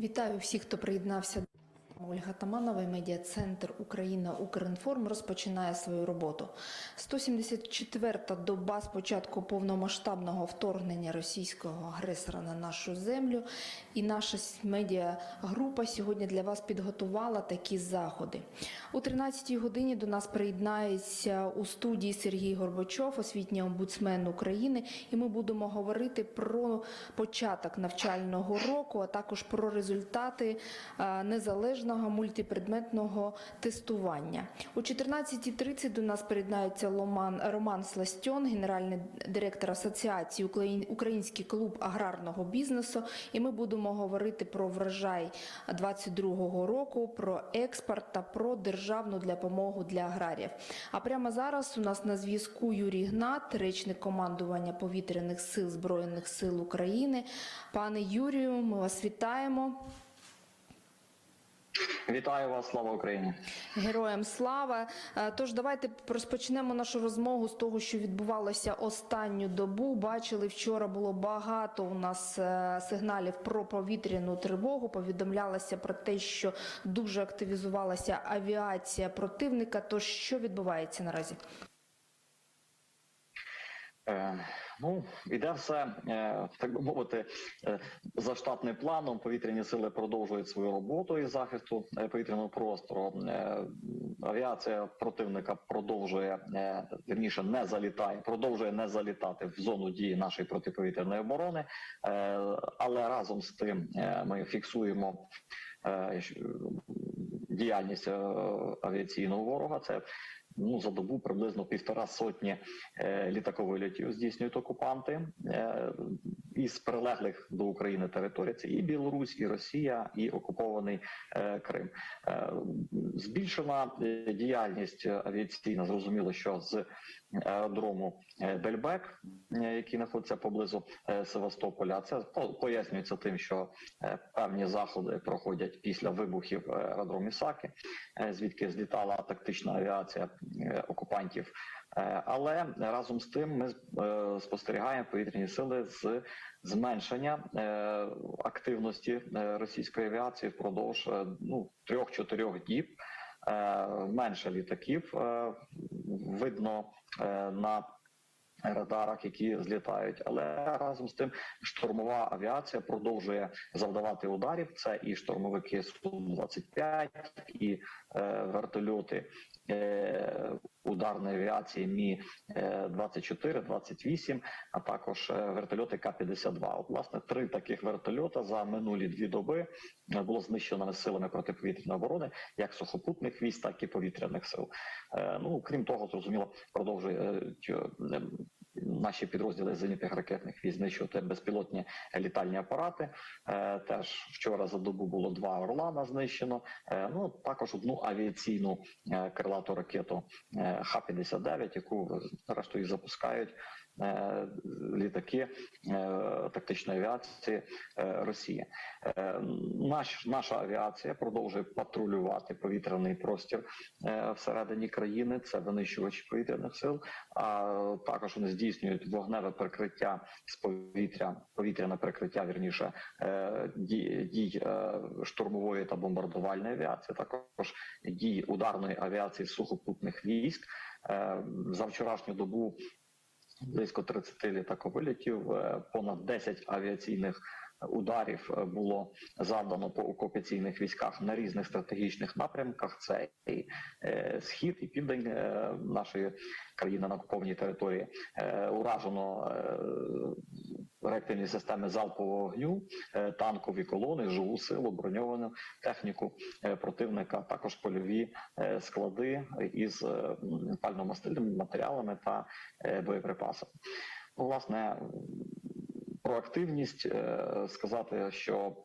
Вітаю всіх, хто приєднався. Ольга Таманова, медіа-центр Україна Укрінформ розпочинає свою роботу. 174-та доба з початку повномасштабного вторгнення російського агресора на нашу землю. І наша медіагрупа сьогодні для вас підготувала такі заходи. О 13-й годині до нас приєднається у студії Сергій Горбачов, освітній омбудсмен України, і ми будемо говорити про початок навчального року, а також про результати е, незалежного мультипредметного тестування. О 14.30 до нас приєднається Ломан Роман Сластьон, генеральний директор Асоціації Український клуб аграрного бізнесу. І ми будемо говорити про врожай 22-го року, про експорт та про державну допомогу для аграріїв. А прямо зараз у нас на зв'язку Юрій Гнат, речник командування повітряних сил Збройних сил України. Пане Юрію, ми вас вітаємо. Вітаю вас, слава Україні! Героям слава. Е, Тож давайте розпочнемо нашу розмову з того, що відбувалося останню добу. Бачили, вчора було багато у нас е, сигналів про повітряну тривогу. Повідомлялося про те, що дуже активізувалася авіація противника. Тож що відбувається наразі? Е, ну, іде все, е, так би мовити, е, за штатним планом. Повітряні сили продовжують свою роботу із захисту повітряного простору. Авіація противника продовжує вірніше не залітає, продовжує не залітати в зону дії нашої протиповітряної оборони. Але разом з тим ми фіксуємо. Діяльність авіаційного ворога це ну за добу приблизно півтора сотні е, літакових літів здійснюють окупанти. Е, із прилеглих до України територій. Це і Білорусь, і Росія, і окупований е, Крим. Е, збільшена е, діяльність авіаційна. Зрозуміло, що з аеродрому Бельбек, який знаходиться поблизу Севастополя. Це пояснюється тим, що певні заходи проходять після вибухів в аеродромі Саки, звідки злітала тактична авіація окупантів. Е, Але разом з тим ми е, спостерігаємо повітряні сили з зменшення е, активності російської авіації впродовж ну трьох-чотирьох діб. Менше літаків видно на радарах, які злітають, але разом з тим штурмова авіація продовжує завдавати ударів. Це і штурмовики Су-25, і е, вертольоти е, ударної авіації Мі 24 28 а також е, вертольоти К-52. От власне три таких вертольота за минулі дві доби е, було знищено силами протиповітряної оборони, як сухопутних військ, так і повітряних сил. Е, Ну крім того, зрозуміло, продовжують е, наші підрозділи зенітних ракетних військ знищувати безпілотні літальні апарати. Е, Теж вчора за добу було два орлана знищено. Е, Ну також одну авіаційну е, крилату ракету е, Х-59, яку зрештою запускають літаки е, тактичної авіації е, Росії. Е, Наш наша авіація продовжує патрулювати повітряний простір е, всередині країни. Це винищувачі повітряних сил. А також вони здійснюють вогневе прикриття з повітря, повітряне прикриття вірніше е, дій, е, штурмової та бомбардувальної авіації. Також дій ударної авіації сухопутних військ. Е, За вчорашню добу близько 30 літаковилітів, е, понад 10 авіаційних ударів е, було завдано по окупаційних військах на різних стратегічних напрямках. Це і е, схід і південь е, нашої країни на окупованій території. Уражено реактивні системи залпового вогню, танкові колони, живу силу, броньовану техніку противника, також польові склади із пальномастильними матеріалами та боєприпасами. Власне, про активність е, сказати, що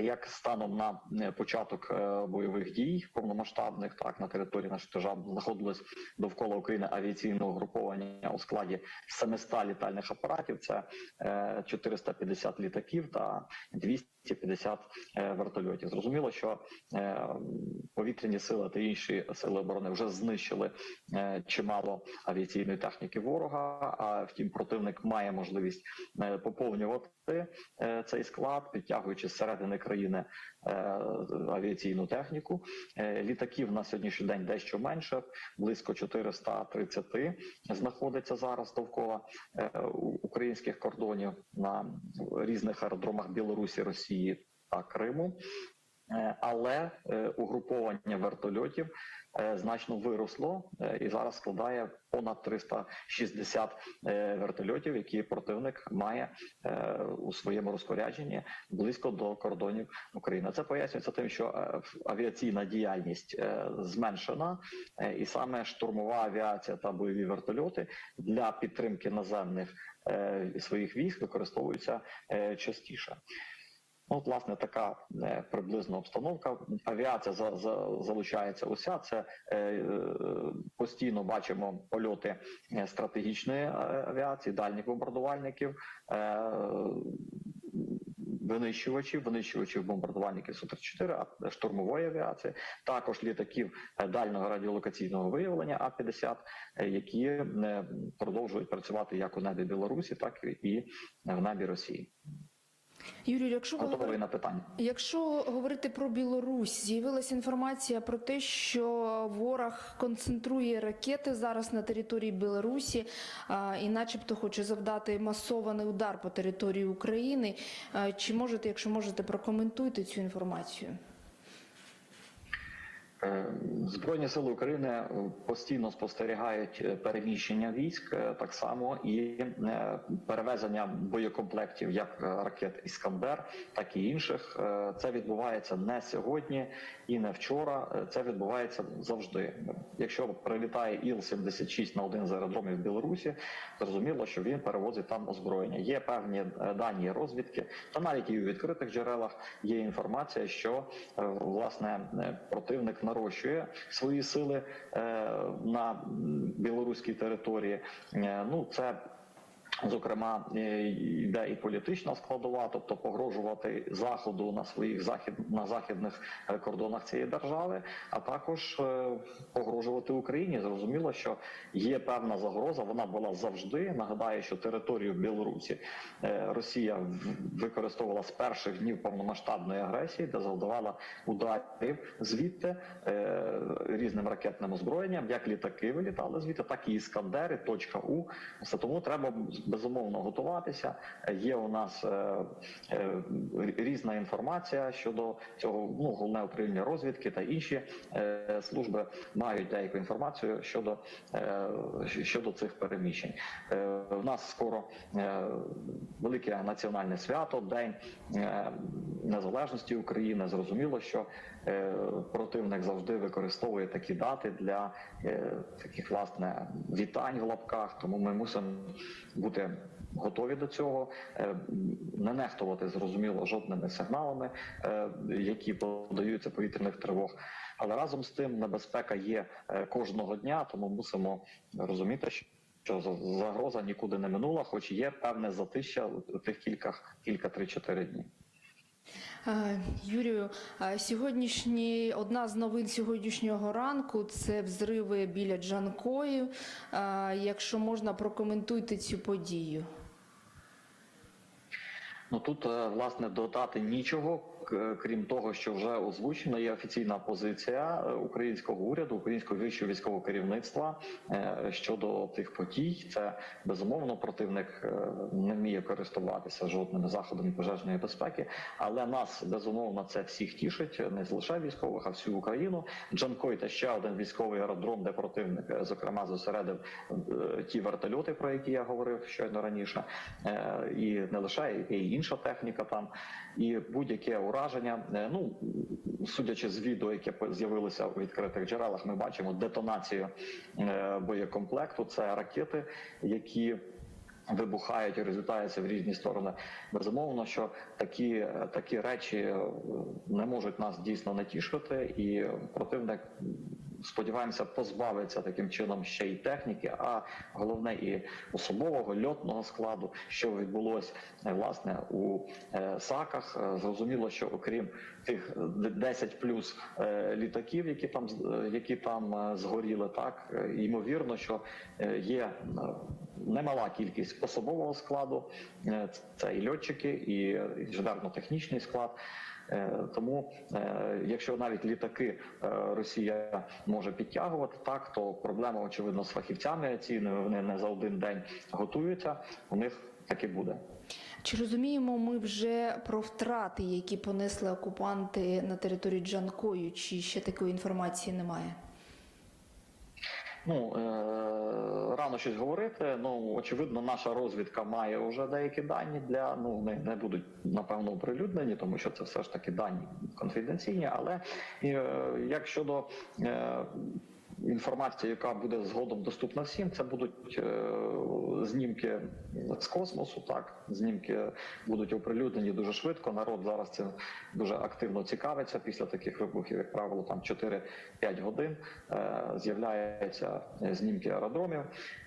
як станом на е, початок е, бойових дій повномасштабних, так на території нашої держави знаходилось довкола України авіаційного груповання у складі 700 літальних апаратів. Це е, 450 літаків та 250 е, вертольотів. Зрозуміло, що е, повітряні сили та інші сили оборони вже знищили е, чимало авіаційної техніки ворога. А втім, противник має можливість е, поповнювати е, цей склад, підтягуючи з середини країни е, авіаційну техніку. Е, Літаків на сьогоднішній день дещо менше, близько 430 знаходиться зараз довкола українських кордонів на різних аеродромах Білорусі, Росії та Криму. Е, Але е, угруповання вертольотів е, значно виросло і зараз складає понад 360 е, вертольотів, які противник має у своєму розпорядженні близько до кордонів України. Це пояснюється тим, що авіаційна діяльність зменшена, і саме штурмова авіація та бойові вертольоти для підтримки наземних своїх військ використовуються частіше. Ну, От, власне, така е, приблизна обстановка. Авіація за, за, залучається уся. Це е, е, постійно бачимо польоти е, стратегічної авіації, дальніх бомбардувальників, е, винищувачів, винищувачів бомбардувальників Су-34, а штурмової авіації, також літаків дальнього радіолокаційного виявлення А-50, е, які продовжують працювати як у небі Білорусі, так і в небі Росії. Юрію, якщо ви на питання. Якщо говорити про Білорусь, з'явилася інформація про те, що ворог концентрує ракети зараз на території Білорусі і, начебто, хоче завдати масований удар по території України. Чи можете, якщо можете, прокоментуйте цю інформацію? Е, Збройні сили України е, постійно спостерігають е, переміщення військ, е, так само і перевезення боєкомплектів як ракет Іскандер, так і інших. Це відбувається не сьогодні і не вчора. Це відбувається завжди. Якщо прилітає Іл-76 на один з аеродромів Білорусі, зрозуміло, що він перевозить там озброєння. Є певні дані розвідки, та навіть і у відкритих джерелах є інформація, що власне противник нарощує свої сили е, на білоруській території. Е, Ну це Зокрема, е, йде і політична складова, тобто погрожувати заходу на своїх захід на західних кордонах цієї держави, а також е, погрожувати Україні. Зрозуміло, що є певна загроза. Вона була завжди. Нагадаю, що територію Білорусі е, Росія використовувала з перших днів повномасштабної агресії, де завдавала ударів звідти різним ракетним озброєнням, як літаки вилітали звідти, так і іскандери. Точка У все тому треба безумовно готуватися. Є у нас е, е, різна інформація щодо цього. Ну головне управління розвідки та інші е, служби мають деяку інформацію щодо, щодо цих переміщень. В нас скоро велике національне свято, день незалежності України. Зрозуміло, що противник завжди використовує такі дати для е, таких власне вітань в лапках. Тому ми мусимо бути готові до цього, е, не нехтувати зрозуміло жодними сигналами, е, які подаються повітряних тривог. Але разом з тим небезпека є е, кожного дня, тому мусимо розуміти, що що за- загроза нікуди не минула, хоч є певне затища тих кілька, кілька три-чотири дні. Е, Юрію, сьогоднішні одна з новин сьогоднішнього ранку це взриви біля Джанкою. Е, Якщо можна, прокоментуйте цю подію. Ну тут е, власне додати нічого, крім того, що вже озвучено, є офіційна позиція е, українського уряду, українського вищого військового керівництва е, щодо тих подій. Це безумовно противник е, не вміє користуватися жодними заходами пожежної безпеки, але нас безумовно це всіх тішить, не лише військових, а всю Україну. Джанкой та ще один військовий аеродром, де противник е, зокрема зосередив е, ті вертольоти, про які я говорив щойно раніше, Е, і не лише і інша техніка там, і будь-яке ураження. Е, Ну судячи з відео, яке з'явилося у відкритих джерелах, ми бачимо детонацію е, боєкомплекту. Це ракети, які Вибухають і розлітаються в різні сторони. Безумовно, що такі, такі речі е, не можуть нас дійсно натішити, і противник сподіваємося позбавиться таким чином ще й техніки, а головне і особового льотного складу, що відбулось е, власне у е, САКах. Е, Зрозуміло, що окрім тих 10 плюс літаків, які там які там згоріли, так ймовірно, що є немала кількість особового складу, це і льотчики, і інженерно-технічний склад. Е, Тому, е, якщо навіть літаки е, Росія може підтягувати, так то проблема очевидно з фахівцями авіаційними. Вони не за один день готуються. У них так і буде. Чи розуміємо ми вже про втрати, які понесли окупанти на території Джанкою, чи ще такої інформації немає? Ну е, рано щось говорити. Ну очевидно, наша розвідка має вже деякі дані для ну не, не будуть напевно оприлюднені, тому що це все ж таки дані конфіденційні. Але е, як щодо інформації, яка буде згодом доступна всім, це будуть е, знімки з космосу. Так, знімки будуть оприлюднені дуже швидко. Народ зараз цим дуже активно цікавиться після таких вибухів, як правило, там 4-5 годин е, з'являються знімки аеродромів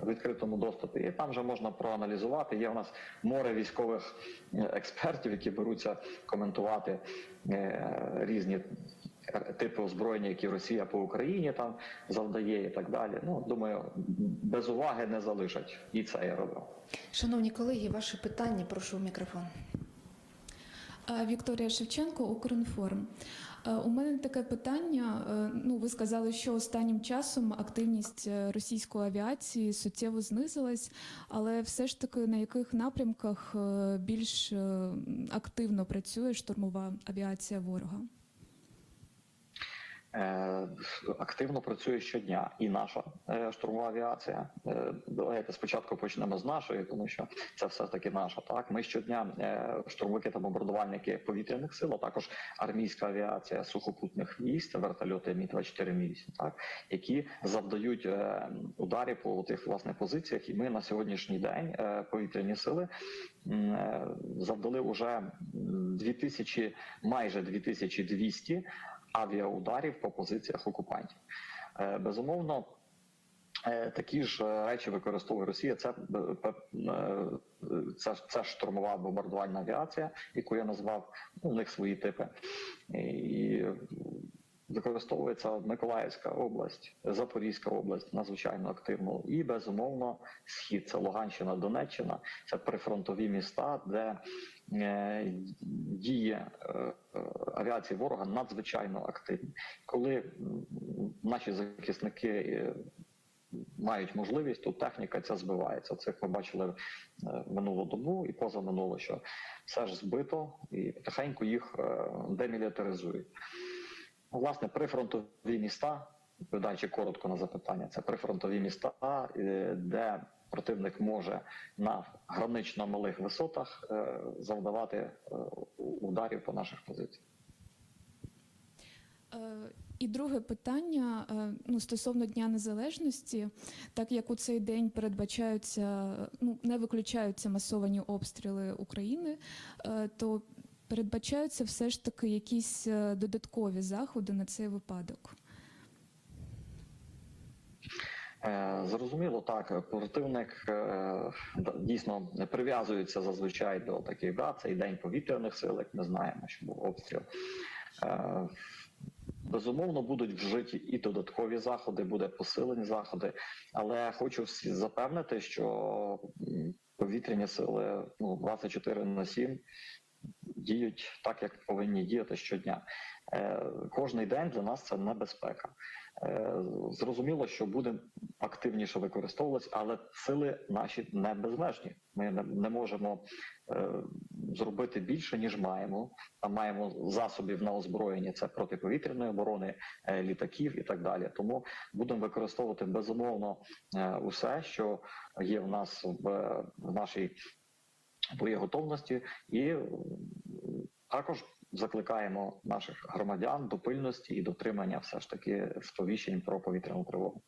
в відкритому доступі, і там вже можна проаналізувати. Є у нас море військових е, експертів, які беруться коментувати різні. Типи озброєння, які Росія по Україні там завдає, і так далі. Ну думаю, без уваги не залишать і це аеродром. Шановні колеги, ваше питання, прошу в мікрофон. Вікторія Шевченко, Укрінформ. У мене таке питання. Ну, ви сказали, що останнім часом активність е, російської авіації суттєво знизилась, але все ж таки на яких напрямках е, більш е, активно працює штурмова авіація ворога? Е, активно працює щодня і наша е, штурмова авіація. Е, Давайте спочатку почнемо з нашої, тому що це все таки наша. Так, ми щодня штурмовики та бомбардувальники повітряних сил, а також армійська авіація сухопутних військ, вертольоти Мі 24 Мі так які завдають ударів по тих власне позиціях. І ми на сьогоднішній день повітряні сили завдали уже 2000, майже 2200 авіаударів по позиціях окупантів. Е, Безумовно, е, такі ж е, речі використовує Росія. Це, це, це штурмова бомбардувальна авіація, яку я назвав. Ну, у них свої типи. І використовується Миколаївська область, Запорізька область надзвичайно активно. І безумовно, схід це Луганщина, Донеччина, це прифронтові міста, де е, діє е, е, авіації ворога надзвичайно активні. Коли наші захисники мають можливість, то техніка ця збивається. Це як ми бачили минулу добу і позаминуло, що все ж збито і потихеньку їх демілітаризують. Ну, Власне, прифронтові міста, відповідаючи коротко на запитання, це прифронтові міста, е, де противник може на гранично малих висотах е, завдавати е, ударів по наших позиціях. І друге питання ну, стосовно Дня Незалежності, так як у цей день передбачаються, ну не виключаються масовані обстріли України, то передбачаються все ж таки якісь е, додаткові заходи на цей випадок. Е, Зрозуміло, так противник е, дійсно прив'язується зазвичай до таких дат. Цей день повітряних сил, як ми знаємо, що був обстріл. Безумовно, будуть вжиті і додаткові заходи, буде посилені заходи, але хочу всі запевнити, що повітряні сили ну 24 на 7 діють так, як повинні діяти щодня. Е, Кожний день для нас це небезпека. Е, Зрозуміло, що буде активніше використовуватись, але сили наші не безмежні. Ми не, можемо е, зробити більше ніж маємо. Там маємо засобів на озброєння це протиповітряної оборони, літаків і так далі. Тому будемо використовувати безумовно усе, що є в нас в, нашій боєготовності, і також закликаємо наших громадян до пильності і дотримання все ж таки сповіщень про повітряну тривогу.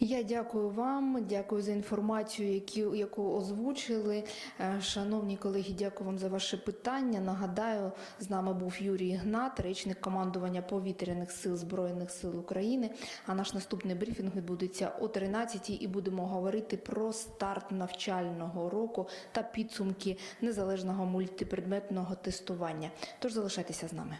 Я дякую вам, дякую за інформацію, які, яку озвучили. Е, Шановні колеги, дякую вам за ваше питання. Нагадаю, з нами був Юрій Ігнат, речник командування повітряних сил Збройних сил України. А наш наступний брифінг відбудеться о 13 і будемо говорити про старт навчального року та підсумки незалежного мультипредметного тестування. Тож залишайтеся з нами.